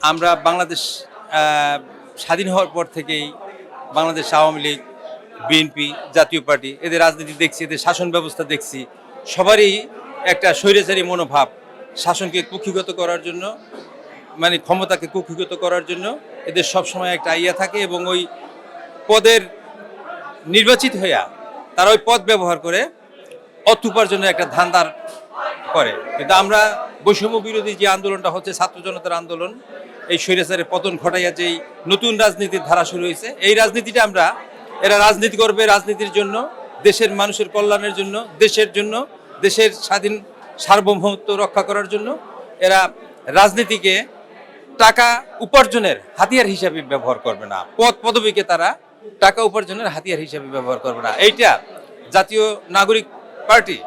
আমরা বাংলাদেশ স্বাধীন হওয়ার পর থেকেই বাংলাদেশ আওয়ামী লীগ বিএনপি জাতীয় পার্টি, এদের রাজনীতি দেখছি, এদের শাসন ব্যবস্থা দেখছি, সবারই একটা স্বৈরাচারী মনোভাব, শাসনকে কুক্ষিগত করার জন্য মানে ক্ষমতাকে কুক্ষিগত করার জন্য এদের সবসময় একটা ইয়া থাকে এবং ওই পদের নির্বাচিত হইয়া তারা ওই পদ ব্যবহার করে অর্থ উপার্জনের একটা ধান্দার করে। কিন্তু আমরা বৈষম্য বিরোধী যে আন্দোলনটা হচ্ছে, ছাত্র জনতার আন্দোলন, এই স্বৈরাচারের পতন ঘটাইয়া যেই নতুন রাজনীতির ধারা শুরু হয়েছে, এই রাজনীতিটা আমরা, এরা রাজনীতি করবে রাজনীতির জন্য, দেশের মানুষের কল্যাণের জন্য, দেশের জন্য, দেশের স্বাধীন সার্বভৌমত্ব রক্ষা করার জন্য, এরা রাজনীতিকে টাকা উপার্জনের হাতিয়ার হিসাবে ব্যবহার করবে না। পদ পদবীকে তারা টাকা উপার্জনের হাতিয়ার হিসাবে ব্যবহার করবে না। এইটা জাতীয় নাগরিক পার্টি,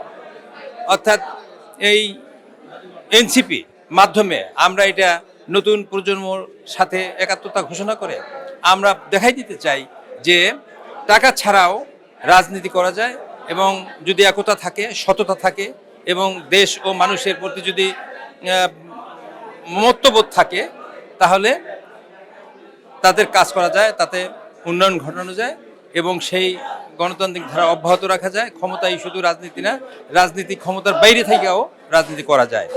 অর্থাৎ এই এনসিপি মাধ্যমে আমরা এটা নতুন প্রজন্মর সাথে একাত্মতা ঘোষণা করে আমরা দেখাই দিতে চাই যে টাকা ছাড়াও রাজনীতি করা যায় এবং যদি একতা থাকে সততা থাকে এবং দেশ ও মানুষের প্রতি যদি আহ, মমত্ববোধ থাকে তাহলে তাদের কাজ করা যায় তাতে উন্নয়ন ঘটানো যায় এবং সেই গণতান্ত্রিক ধারা অব্যাহত রাখা যায়। ক্ষমতাই শুধু রাজনীতি না রাজনীতি ক্ষমতার বাইরে থেকেও রাজনীতি করা যায়।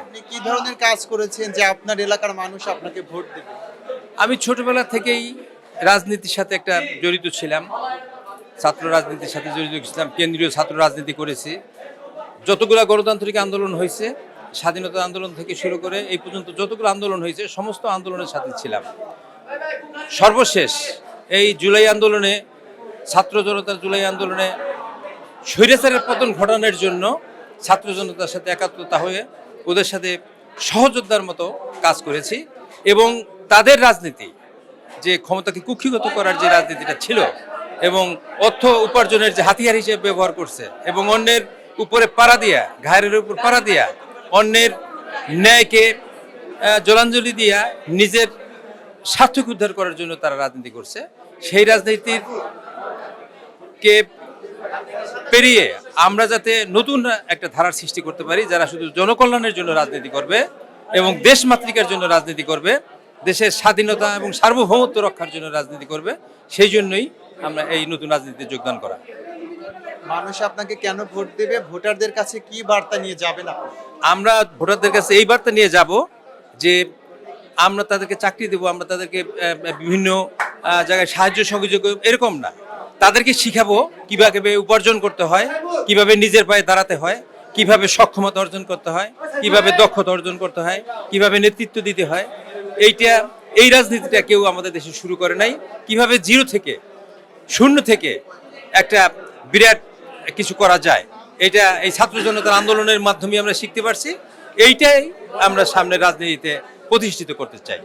আপনি কি ধরনের কাজ করেছেন যে আপনার এলাকার মানুষ আপনাকে ভোট দেবে? আমি ছোটবেলা থেকেই রাজনীতির সাথে একটা জড়িত ছিলাম। ছাত্র রাজনীতির সাথে জড়িত ছিলাম, কেন্দ্রীয় ছাত্র রাজনীতি করেছি। যতগুলো গণতান্ত্রিক আন্দোলন হয়েছে, স্বাধীনতা আন্দোলন থেকে শুরু করে এই পর্যন্ত যতগুলো আন্দোলন হয়েছে, সমস্ত আন্দোলনের সাথে ছিলাম। সর্বশেষ, এই জুলাই আন্দোলনে, ছাত্র জনতার জুলাই আন্দোলনে স্বৈরাচারের পতন ঘটানোর জন্য ছাত্র জনতার সাথে একাত্মতা হয়ে ওদের সাথে সহযোদ্ধার মতো কাজ করেছি এবং তাদের রাজনীতি, যে ক্ষমতাকে কুক্ষিগত করার যে রাজনীতিটা ছিল এবং অর্থ উপার্জনের যে হাতিয়ার হিসেবে ব্যবহার করছে এবং অন্যের উপরে পাড়া দিয়া ঘায়ের উপর পাড়া দিয়া অন্যের ন্যায়কে জলাঞ্জলি দিয়া নিজের স্বার্থকে উদ্ধার করার জন্য তারা রাজনীতি করছে। সেই রাজনীতির কে পেরিয়ে আমরা যাতে নতুন একটা ধারার সৃষ্টি করতে পারি যারা শুধু জনকল্যাণের জন্য রাজনীতি করবে এবং দেশ মাতৃকার জন্য রাজনীতি করবে দেশের স্বাধীনতা এবং সার্বভৌমত্ব রক্ষার জন্য রাজনীতি করবে সেই জন্যই আমরা এই নতুন রাজনীতিতে যোগদান করা। মানুষ আপনাকে কেন ভোট দেবে? ভোটারদের কাছে কি বার্তা নিয়ে যাবেন আমরা ভোটারদের কাছে এই বার্তা নিয়ে যাব যে আমরা তাদেরকে চাকরি দেব আমরা তাদেরকে বিভিন্ন জায়গায় সাহায্য সহযোগ এরকম না। তাদেরকে শিখাবো কীভাবে উপার্জন করতে হয়, কীভাবে নিজের পায়ে দাঁড়াতে হয়, কীভাবে সক্ষমতা অর্জন করতে হয়, কীভাবে দক্ষতা অর্জন করতে হয়, কীভাবে নেতৃত্ব দিতে হয়। এইটা, এই রাজনীতিটা কেউ আমাদের দেশে শুরু করে নাই। কীভাবে জিরো থেকে, শূন্য থেকে একটা বিরাট কিছু করা যায়, এটা এই ছাত্র জনতার আন্দোলনের মাধ্যমে আমরা শিখতে পারছি। এইটাই আমরা সামনে রাজনীতিতে প্রতিষ্ঠিত করতে চাই।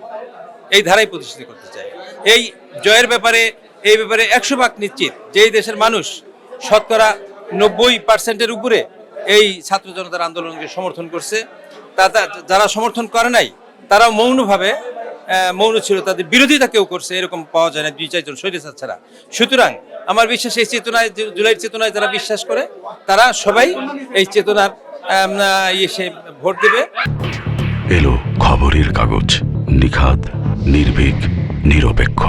এই ধারাই প্রতিষ্ঠিত করতে চাই। এই জয়ের ব্যাপারে এই ব্যাপারে একশো ভাগ নিশ্চিত। যে এই দেশের মানুষ শতকরা নব্বই পার্সেন্টের উপরে এই ছাত্র জনতার আন্দোলনকে সমর্থন করছে তা যারা সমর্থন করে নাই তারা মৌনভাবে মৌন ছিল তাদের বিরোধিতা কেউ করছে এরকম পাওয়া যায় না দুই চারজন স্বৈরাচার ছাড়া। সুতরাং আমার বিশ্বাস এই চেতনায় জুলাইয়ের চেতনায় যারা বিশ্বাস করে তারা সবাই এই চেতনার আহ, ইয়ে ভোট দেবে। এলো খবরের কাগজ নিখাত নির্ভীক নিরপেক্ষ।